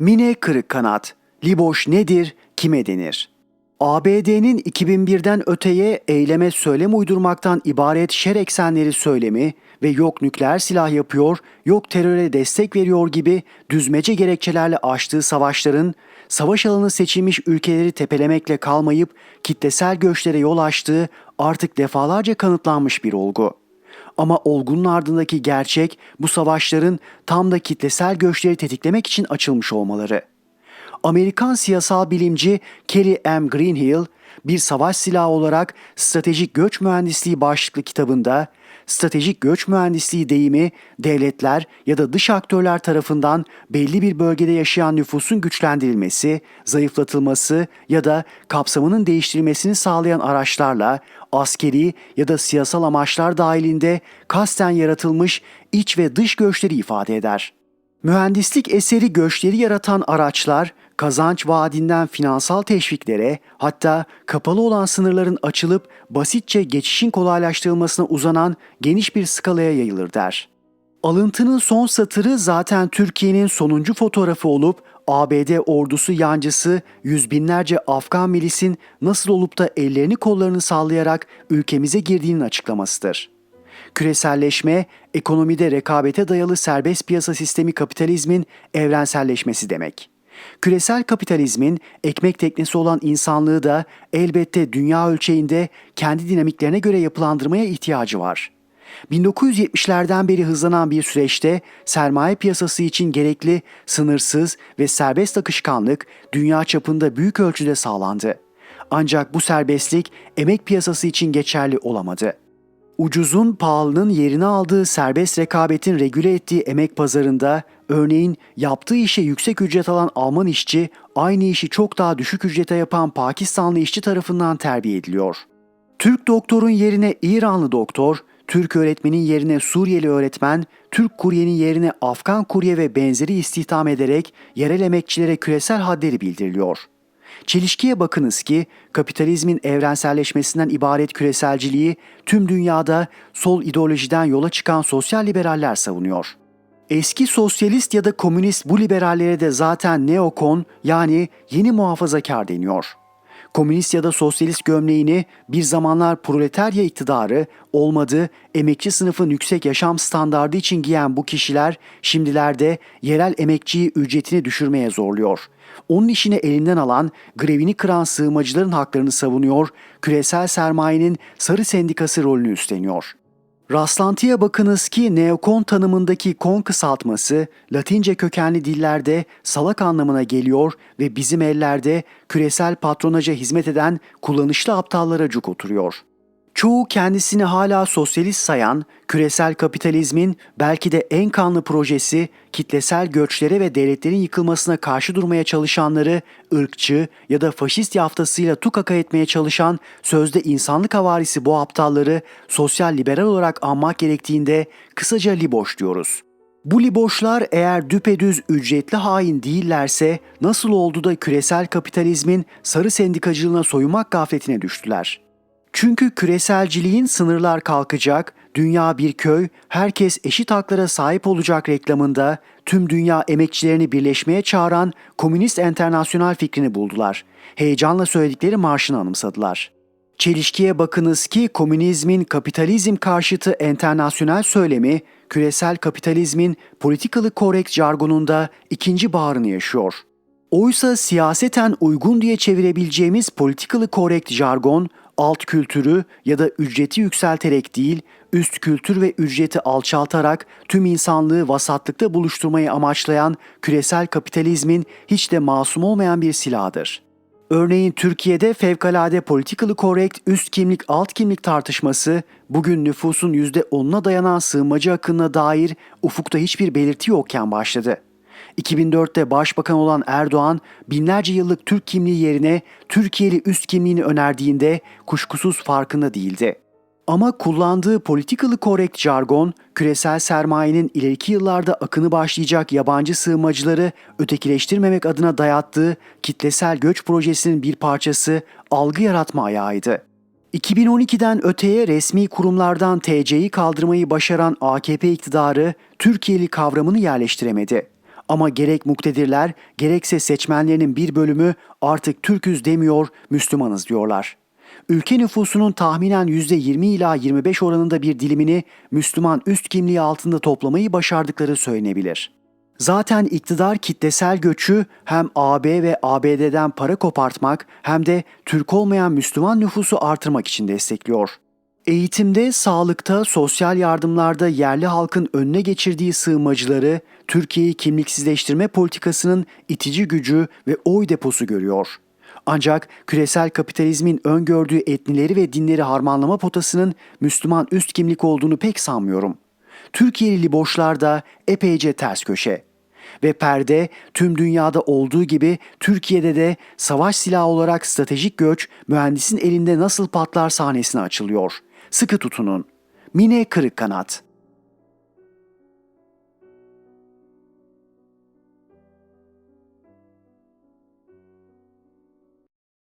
Mine kırık kanat. Liboş nedir, kime denir? ABD'nin 2001'den öteye eyleme söylem uydurmaktan ibaret şer eksenleri söylemi ve yok nükleer silah yapıyor, yok teröre destek veriyor gibi düzmece gerekçelerle açtığı savaşların savaş alanı seçilmiş ülkeleri tepelemekle kalmayıp kitlesel göçlere yol açtığı artık defalarca kanıtlanmış bir olgu. Ama olgunun ardındaki gerçek bu savaşların tam da kitlesel göçleri tetiklemek için açılmış olmaları. Amerikan siyasal bilimci Kelly M. Greenhill, bir savaş silahı olarak Stratejik Göç Mühendisliği başlıklı kitabında stratejik göç mühendisliği deyimi devletler ya da dış aktörler tarafından belli bir bölgede yaşayan nüfusun güçlendirilmesi, zayıflatılması ya da kapsamının değiştirilmesini sağlayan araçlarla askeri ya da siyasal amaçlar dahilinde kasten yaratılmış iç ve dış göçleri ifade eder. Mühendislik eseri göçleri yaratan araçlar, kazanç vaadinden finansal teşviklere, hatta kapalı olan sınırların açılıp basitçe geçişin kolaylaştırılmasına uzanan geniş bir skalaya yayılır der. Alıntının son satırı zaten Türkiye'nin sonuncu fotoğrafı olup ABD ordusu yancısı yüz binlerce Afgan milisin nasıl olup da ellerini kollarını sallayarak ülkemize girdiğinin açıklamasıdır. Küreselleşme, ekonomide rekabete dayalı serbest piyasa sistemi kapitalizmin evrenselleşmesi demek. Küresel kapitalizmin ekmek teknesi olan insanlığı da elbette dünya ölçeğinde kendi dinamiklerine göre yapılandırmaya ihtiyacı var. 1970'lerden beri hızlanan bir süreçte sermaye piyasası için gerekli sınırsız ve serbest akışkanlık dünya çapında büyük ölçüde sağlandı. Ancak bu serbestlik emek piyasası için geçerli olamadı ucuzun pahalının yerini aldığı serbest rekabetin regüle ettiği emek pazarında örneğin yaptığı işe yüksek ücret alan Alman işçi aynı işi çok daha düşük ücrete yapan Pakistanlı işçi tarafından terbiye ediliyor. Türk doktorun yerine İranlı doktor, Türk öğretmenin yerine Suriyeli öğretmen, Türk kuryenin yerine Afgan kurye ve benzeri istihdam ederek yerel emekçilere küresel hadleri bildiriliyor. Çelişkiye bakınız ki kapitalizmin evrenselleşmesinden ibaret küreselciliği tüm dünyada sol ideolojiden yola çıkan sosyal liberaller savunuyor. Eski sosyalist ya da komünist bu liberallere de zaten neokon yani yeni muhafazakar deniyor. Komünist ya da sosyalist gömleğini bir zamanlar proletarya iktidarı olmadı emekçi sınıfın yüksek yaşam standardı için giyen bu kişiler şimdilerde yerel emekçiyi ücretini düşürmeye zorluyor.'' onun işini elinden alan, grevini kıran sığınmacıların haklarını savunuyor, küresel sermayenin sarı sendikası rolünü üstleniyor. Rastlantıya bakınız ki neokon tanımındaki kon kısaltması Latince kökenli dillerde salak anlamına geliyor ve bizim ellerde küresel patronaja hizmet eden kullanışlı aptallara cuk oturuyor.'' Çoğu kendisini hala sosyalist sayan, küresel kapitalizmin belki de en kanlı projesi kitlesel göçlere ve devletlerin yıkılmasına karşı durmaya çalışanları ırkçı ya da faşist yaftasıyla tukaka etmeye çalışan sözde insanlık havarisi bu aptalları sosyal liberal olarak anmak gerektiğinde kısaca liboş diyoruz. Bu liboşlar eğer düpedüz ücretli hain değillerse nasıl oldu da küresel kapitalizmin sarı sendikacılığına soyunmak gafletine düştüler?'' Çünkü küreselciliğin sınırlar kalkacak, dünya bir köy, herkes eşit haklara sahip olacak reklamında tüm dünya emekçilerini birleşmeye çağıran komünist enternasyonal fikrini buldular. Heyecanla söyledikleri marşını anımsadılar. Çelişkiye bakınız ki komünizmin kapitalizm karşıtı enternasyonel söylemi, küresel kapitalizmin politikalı korrekt jargonunda ikinci bağrını yaşıyor. Oysa siyaseten uygun diye çevirebileceğimiz politikalı korrekt jargon, alt kültürü ya da ücreti yükselterek değil, üst kültür ve ücreti alçaltarak tüm insanlığı vasatlıkta buluşturmayı amaçlayan küresel kapitalizmin hiç de masum olmayan bir silahıdır. Örneğin Türkiye'de fevkalade politikalı korrekt üst kimlik alt kimlik tartışması bugün nüfusun %10'una dayanan sığınmacı akınına dair ufukta hiçbir belirti yokken başladı. 2004'te başbakan olan Erdoğan binlerce yıllık Türk kimliği yerine Türkiye'li üst kimliğini önerdiğinde kuşkusuz farkında değildi. Ama kullandığı politikalı korrekt jargon, küresel sermayenin ileriki yıllarda akını başlayacak yabancı sığınmacıları ötekileştirmemek adına dayattığı kitlesel göç projesinin bir parçası algı yaratma ayağıydı. 2012'den öteye resmi kurumlardan TC'yi kaldırmayı başaran AKP iktidarı Türkiye'li kavramını yerleştiremedi. Ama gerek muktedirler gerekse seçmenlerinin bir bölümü artık Türküz demiyor, Müslümanız diyorlar. Ülke nüfusunun tahminen %20 ila 25 oranında bir dilimini Müslüman üst kimliği altında toplamayı başardıkları söylenebilir. Zaten iktidar kitlesel göçü hem AB ve ABD'den para kopartmak hem de Türk olmayan Müslüman nüfusu artırmak için destekliyor. Eğitimde, sağlıkta, sosyal yardımlarda yerli halkın önüne geçirdiği sığınmacıları Türkiye'yi kimliksizleştirme politikasının itici gücü ve oy deposu görüyor. Ancak küresel kapitalizmin öngördüğü etnileri ve dinleri harmanlama potasının Müslüman üst kimlik olduğunu pek sanmıyorum. Türkiye'li boşlar da epeyce ters köşe. Ve perde tüm dünyada olduğu gibi Türkiye'de de savaş silahı olarak stratejik göç mühendisin elinde nasıl patlar sahnesine açılıyor. Sıkı tutunun. Mine Kırık Kanat